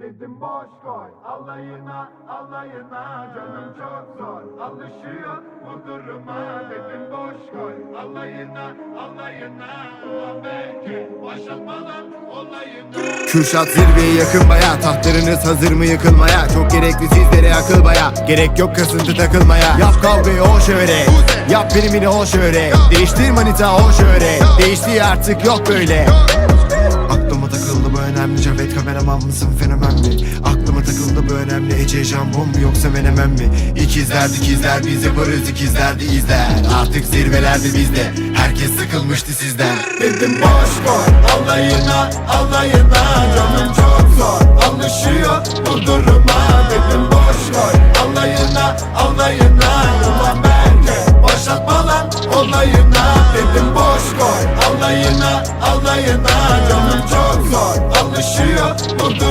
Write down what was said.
Dedim boş koy alayına alayına Canım çok zor. Alışıyor bu duruma Dedim boş koy. Alayına alayına Ulan belki başlatmadan olayına Kürşat zirveye yakın baya Tahtlarınız hazır mı yıkılmaya? Çok gerekli sizlere akıl baya Gerek yok kasıntı takılmaya. Yap kavgayı o şöyle Yap primini o şöyle Değiştir manita o şöyle Değişti artık yok böyle önemli. Cavit kameraman mısın fenomen mi? Aklıma takıldı bu önemli. Ece jambon mu yoksa menemen mi? İkizler dikizler biz yaparız ikizler de izler Artık zirvelerde bizde. Herkes sıkılmıştı sizden. Dedim boş boş Alayına alayına. Canım çok zor Alışıyor bu duruma. Dedim boş boş Alayına alayına. Ulan belki Başlatma lan olayına. Dedim boş koy alayına alayına. Canım çok zor yaşıyor budur